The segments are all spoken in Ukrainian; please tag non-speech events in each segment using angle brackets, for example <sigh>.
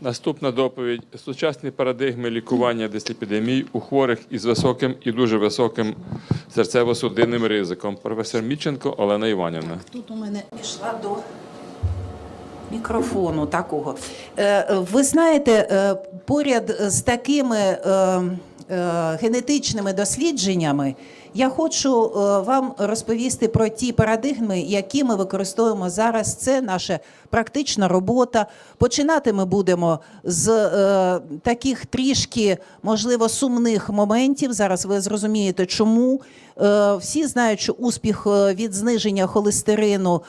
Наступна доповідь: сучасні парадигми лікування дисліпідемій у хворих із високим і дуже високим серцево-судинним ризиком. Професор Міченко Олена Іванівна. Тут у мене пішла до мікрофону такого. Е, Ви знаєте, е, поряд з такими е, генетичними дослідженнями я хочу е, вам розповісти про ті парадигми, які ми використовуємо зараз. Це наша практична робота. Починати ми будемо з е, таких трішки, можливо, сумних моментів. Зараз ви зрозумієте, чому. Е, Всі знають, що успіх від зниження холестерину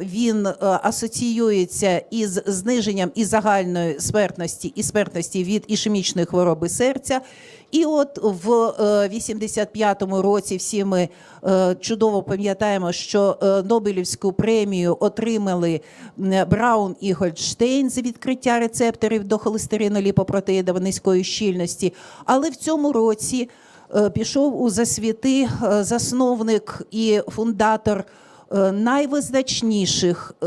він асоціюється із зниженням і загальної смертності, і смертності від ішемічної хвороби серця. І от в е, 85-му році всі ми е, чудово пам'ятаємо, що е, Нобелівську премію отримали Браун і Гольдштейн за відкриття рецепторів до холестерину ліпопротеїдів низької щільності. Але в цьому році е, пішов у засвіти е, засновник і фундатор е, найвизначніших е,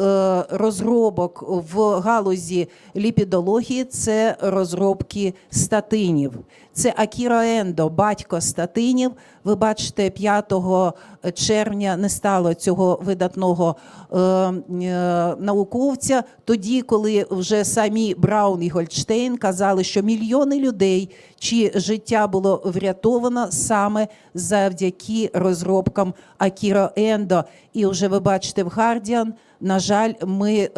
розробок в галузі ліпідології це розробки статинів. Це Акіро Ендо, батько статинів. Ви бачите, 5 червня не стало цього видатного е, е, науковця. Тоді, коли вже самі Браун і Гольдштейн казали, що мільйони людей, чиє життя було врятовано саме завдяки розробкам Акіро Ендо. І вже ви бачите в Гардіан. На жаль, ми е,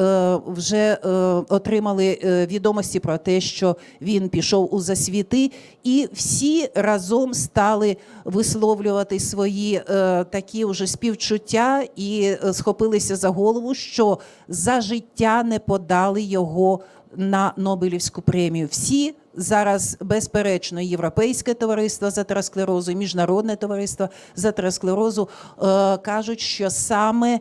вже е, отримали е, відомості про те, що він пішов у засвіти, і всі разом стали висловлювати свої такі вже співчуття і схопилися за голову, що за життя не подали його на Нобелівську премію. Всі зараз, безперечно, Європейське товариство з атеросклерозу, Міжнародне товариство з атеросклерозу кажуть, що саме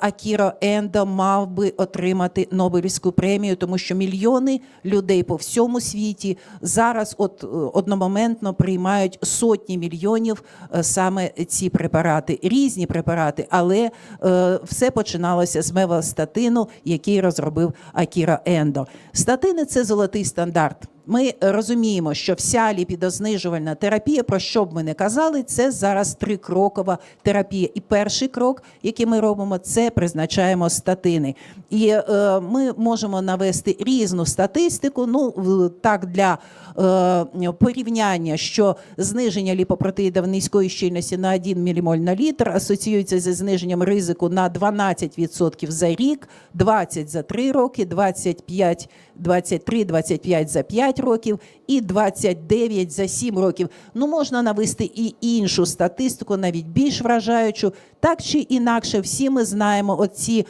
Акіро Ендо мав би отримати Нобелівську премію, тому що мільйони людей по всьому світі зараз от е, одномоментно приймають сотні мільйонів е, саме ці препарати, різні препарати, але е, все починалося з мевостатину, який розробив Акіро Ендо. Статини це золотий стандарт. Ми розуміємо, що вся ліпідознижувальна терапія, про що б ми не казали, це зараз трикрокова терапія. І перший крок, який ми робимо, це призначаємо статини. І е, ми можемо навести різну статистику. Ну так для е, порівняння, що зниження ліпопротеїдів низької щільності на 1 мілімоль на літр асоціюється зі зниженням ризику на 12% за рік, 20 за 3 роки, 25, 23, 25 за 5 років і 29 за 7 років. Ну можна навести і іншу статистику, навіть більш вражаючу. Так чи інакше, всі ми знаємо оці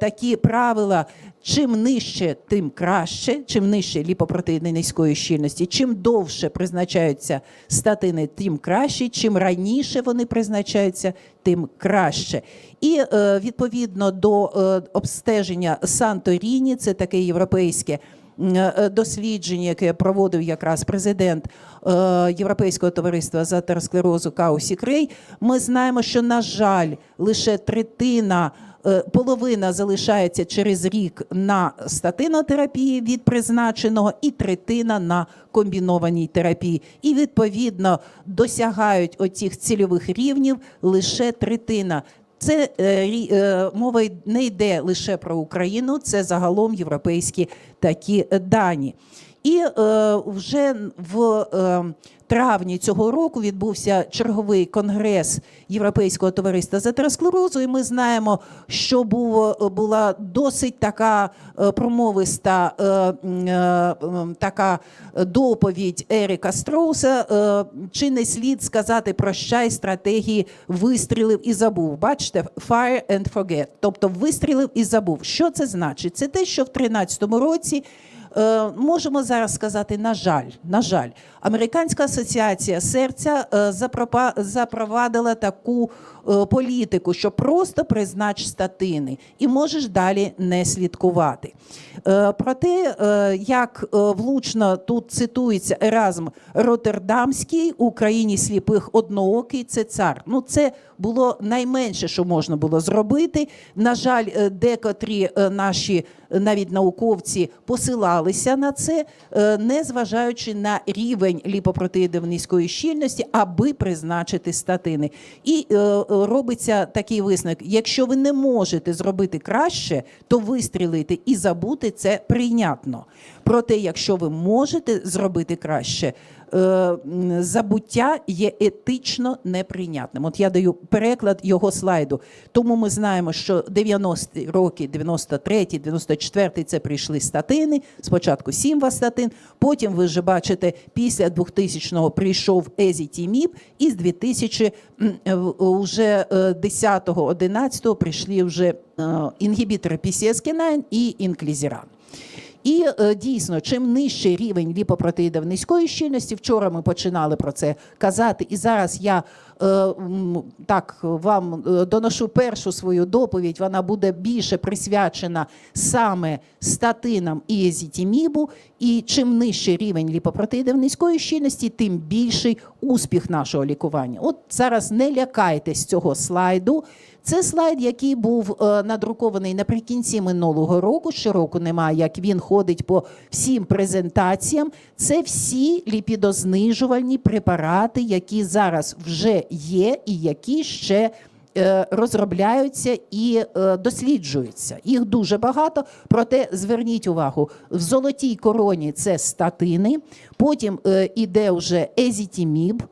такі правила. Чим нижче, тим краще, чим нижче ліпопротеїни низької щільності, чим довше призначаються статини, тим краще, чим раніше вони призначаються, тим краще. І е, відповідно до е, обстеження Санторіні, це таке європейське е, дослідження, яке проводив якраз президент е, Європейського товариства з атеросклерозу Каусі Крей, ми знаємо, що, на жаль, лише третина. е, Половина залишається через рік на статинотерапії від призначеного, і третина на комбінованій терапії. І відповідно досягають оцих цільових рівнів лише третина. Це е, е, мова не йде лише про Україну, це загалом європейські такі дані. І е, вже в е, травні цього року відбувся черговий конгрес Європейського товариства з атеросклерозу, і ми знаємо, що було, була досить така е, промовиста е, е, така доповідь Еріка Строуса. Е, чи не слід сказати прощай стратегії вистрілив і забув? Бачите, fire and forget, тобто вистрілив і забув. Що це значить? Це те, що в 2013 році. Е, можемо зараз сказати, на жаль, на жаль, Американська асоціація серця е, запровадила таку е, політику, що просто признач статини і можеш далі не слідкувати. Про те, як влучно тут цитується Еразм Роттердамський, у країні сліпих одноокий це цар. Ну, це було найменше, що можна було зробити. На жаль, декотрі наші навіть науковці посилалися на це, е, не зважаючи на рівень ліпопротеїдів низької щільності, аби призначити статини. І е, е, робиться такий висновок: якщо ви не можете зробити краще, то вистрілити і забути це прийнятно. Проте, якщо ви можете зробити краще, забуття є етично неприйнятним. От я даю переклад його слайду. Тому ми знаємо, що 90-ті роки, 93-й, 94-й це прийшли статини. Спочатку сімвастатин, потім ви вже бачите, після 2000-го прийшов езітіміб, і з 2000 м, е, в- уже 10-го, 11-го прийшли вже е, інгібітори PCSK9 і інклізіран. І е, дійсно, чим нижчий рівень ліпопротеїдів низької щільності, вчора ми починали про це казати, і зараз я е, так вам е, доношу першу свою доповідь. Вона буде більше присвячена саме статинам і езітімібу. І чим нижчий рівень ліпопротеїдів низької щільності, тим більший успіх нашого лікування. От зараз не лякайтесь цього слайду. Це слайд, який був е, надрукований наприкінці минулого року. Щороку немає, як він ходить по всім презентаціям. Це всі ліпідознижувальні препарати, які зараз вже є, і які ще е, розробляються і е, досліджуються. Їх дуже багато. Проте зверніть увагу, в золотій короні це статини, потім іде вже езітіміб.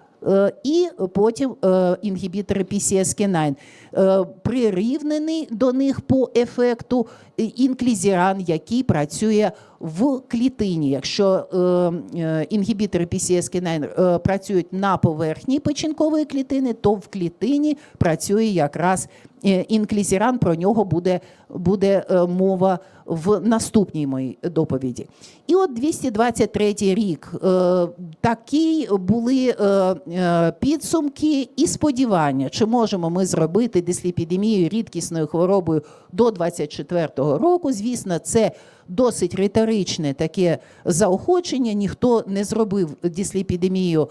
І потім е, інгібітори PCSK9. Е, Прирівнений до них по ефекту е, інклізіран, який працює в клітині. Якщо е, е, інгібітори PCSK9 е, працюють на поверхні печінкової клітини, то в клітині працює якраз інклізіран. Про нього буде, буде мова в наступній моїй доповіді. І от 223 рік. Такі були підсумки і сподівання, чи можемо ми зробити дисліпідемію рідкісною хворобою до 24-го року. Звісно, це досить риторичне таке заохочення. Ніхто не зробив дісліпідемію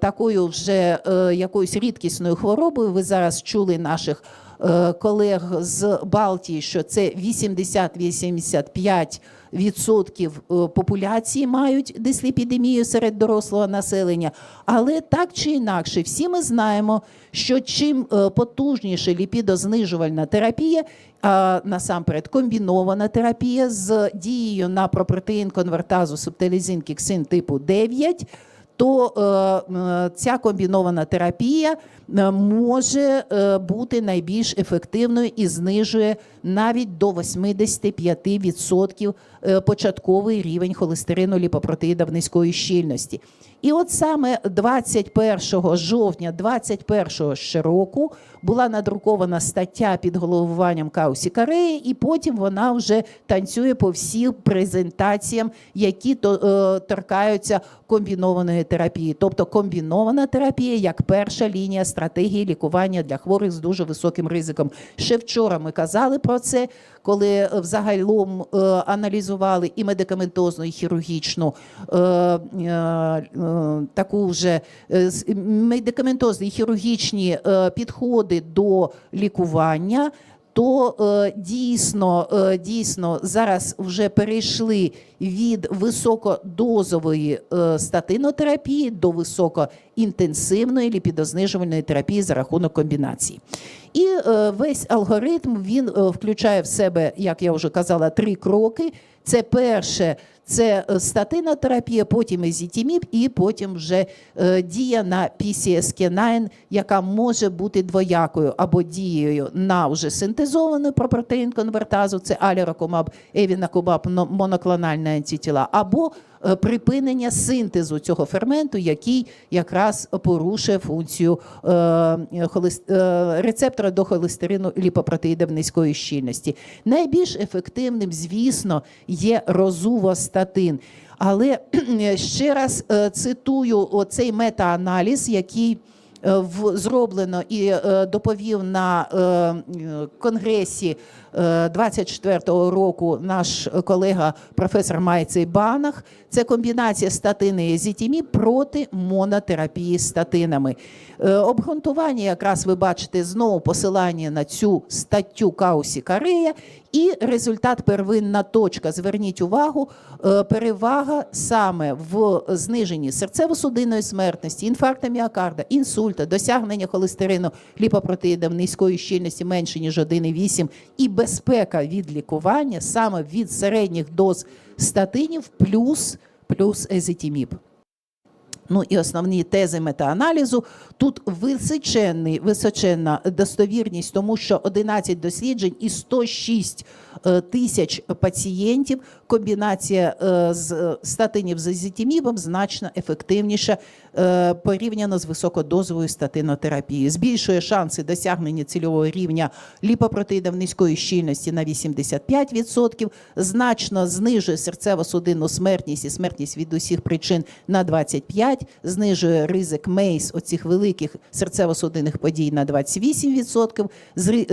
такою вже е, якоюсь рідкісною хворобою. Ви зараз чули наших е, колег з Балтії, що це 80-85 відсотків е, популяції мають дисліпідемію серед дорослого населення. Але так чи інакше, всі ми знаємо, що чим е, потужніше ліпідознижувальна терапія, а насамперед комбінована терапія з дією на пропротеїн конвертазу субтилізин кіксин типу 9, то е, ця комбінована терапія е, може е, бути найбільш ефективною і знижує навіть до 85% е, початковий рівень холестерину ліпопротеїдів низької щільності. І от саме 21 жовтня 21 ще року була надрукована стаття під головуванням Каусі Кареї, і потім вона вже танцює по всім презентаціям, які то, е, торкаються комбінованої терапії. Тобто комбінована терапія як перша лінія стратегії лікування для хворих з дуже високим ризиком. Ще вчора ми казали про це, коли е, взагалом е, аналізували і медикаментозну, і хірургічну е, таку вже медикаментозні і хірургічні підходи до лікування. То дійсно, дійсно зараз вже перейшли від високодозової статинотерапії до високоінтенсивної ліпідознижувальної терапії за рахунок комбінації. І е, весь алгоритм він е, включає в себе, як я вже казала, три кроки. Це перше, це е, статинотерапія, потім езітіміб, і потім вже дія на PCSK9, яка може бути двоякою або дією на вже синтезовану пропротеїн конвертазу, це алірокумаб, евінакумаб, но- моноклональні антитіла, або припинення синтезу цього ферменту, який якраз порушує функцію е, е, рецептора до холестерину ліпопротеїдів низької щільності. Найбільш ефективним, звісно, є розувостатин. Але ще раз е, цитую оцей метааналіз, який е, зроблено і е, доповів на е, е, конгресі 24-го року наш колега професор Майцей Банах. Це комбінація статини і зітімі проти монотерапії статинами. Е, Обґрунтування якраз ви бачите знову посилання на цю статтю Каусі Карея і результат первинна точка. Зверніть увагу, е, перевага саме в зниженні серцево-судинної смертності, інфаркту міокарда, інсульта, досягнення холестерину, ліпопротеїдів низької щільності менше ніж 1,8 і безпека від лікування саме від середніх доз статинів плюс плюс езетіміб. Ну і основні тези метааналізу. Тут височенний, височенна достовірність, тому що 11 досліджень і 106 е, тисяч пацієнтів. Комбінація е, з е, статинів з езітімібом значно ефективніша порівняно з високодозовою статинотерапією. Збільшує шанси досягнення цільового рівня ліпопротеїдів низької щільності на 85%, значно знижує серцево-судинну смертність і смертність від усіх причин на 25%, знижує ризик МЕЙС оцих великих серцево-судинних подій на 28%,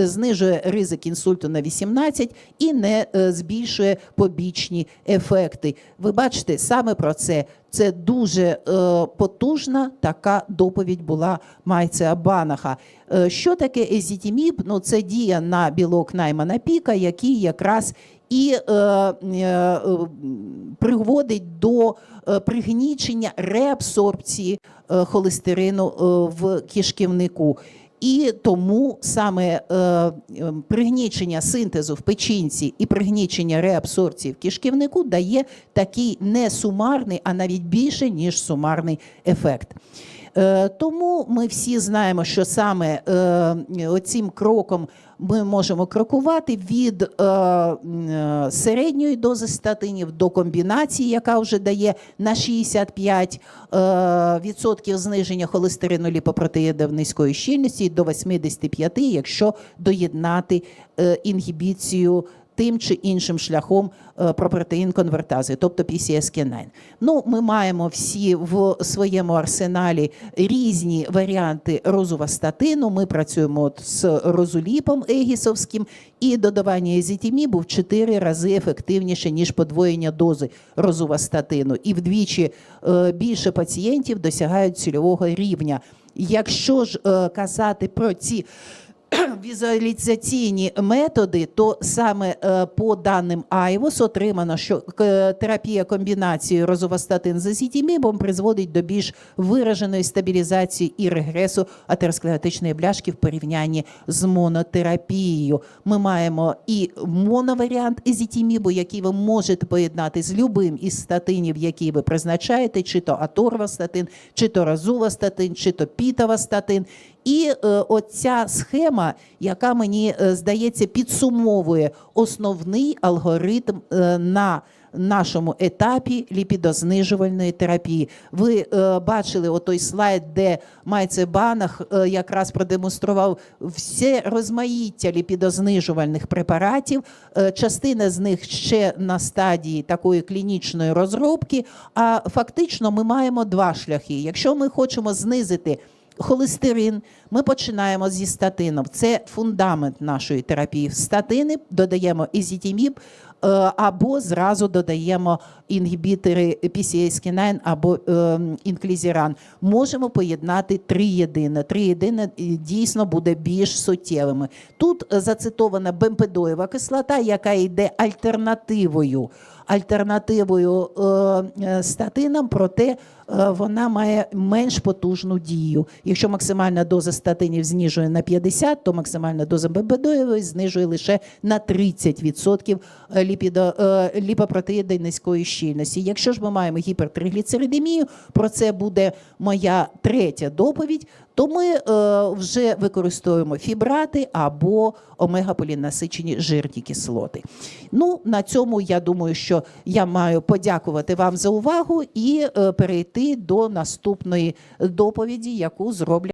знижує ризик інсульту на 18% і не е, збільшує побічні ефекти. Ви бачите, саме про це. Це дуже е, потужна така доповідь була Майцеа Банаха. Е, що таке езітіміб? Ну, це дія на білок Наймана Піка, який якраз і е, е, приводить до е, пригнічення реабсорбції е, холестерину е, в кишківнику. І тому саме е, пригнічення синтезу в печінці і пригнічення реабсорбції в кишківнику дає такий не сумарний, а навіть більше, ніж сумарний ефект. Е, Тому ми всі знаємо, що саме е, оцим кроком ми можемо крокувати від е, середньої дози статинів до комбінації, яка вже дає на 65 е, відсотків зниження холестерину ліпопротеїдів низької щільності до 85, якщо доєднати інгібіцію тим чи іншим шляхом е, протеїн конвертази, тобто PCSK9. Ну, ми маємо всі в своєму арсеналі різні варіанти розувастатину. Ми працюємо от з розуліпом егісовським, і додавання езітімібу в 4 рази ефективніше, ніж подвоєння дози розувастатину. І вдвічі е, більше пацієнтів досягають цільового рівня. Якщо ж е, казати про ці <clears throat> візуалізаційні методи, то саме е, по даним Айвос отримано, що терапія комбінацією розовостатин з азітімібом призводить до більш вираженої стабілізації і регресу атеросклеротичної бляшки в порівнянні з монотерапією. Ми маємо і моноваріант езітімібу, який ви можете поєднати з любим із статинів, які ви призначаєте, чи то аторвастатин, чи то разувастатин, чи то пітавастатин. І е, оця схема, яка мені е, здається, підсумовує основний алгоритм е, на нашому етапі ліпідознижувальної терапії. Ви бачили отой слайд, де Майце Банах е, якраз продемонстрував все розмаїття ліпідознижувальних препаратів. Частина з них ще на стадії такої клінічної розробки. А фактично ми маємо два шляхи. Якщо ми хочемо знизити Холестерин ми починаємо зі статинів. Це фундамент нашої терапії. Статини додаємо ізітіміб е, або зразу додаємо інгібітори PCSK9 або е, інклізіран. Можемо поєднати три єдине. Три єдине е, дійсно буде більш суттєвими. Тут е, зацитована бемпедоєва кислота, яка йде альтернативою. Альтернативою е, е, статинам, проте е, вона має менш потужну дію. Якщо максимальна доза статинів знижує на 50, то максимальна доза бемпедоєвої знижує лише на 30% ліпідо, ліпопротеїди низької щільності. Якщо ж ми маємо гіпертригліцеридемію, про це буде моя третя доповідь, то ми е, вже використовуємо фібрати або омегаполінасичені жирні кислоти. Ну, на цьому я думаю, що я маю подякувати вам за увагу і е, перейти до наступної доповіді, яку зроблять.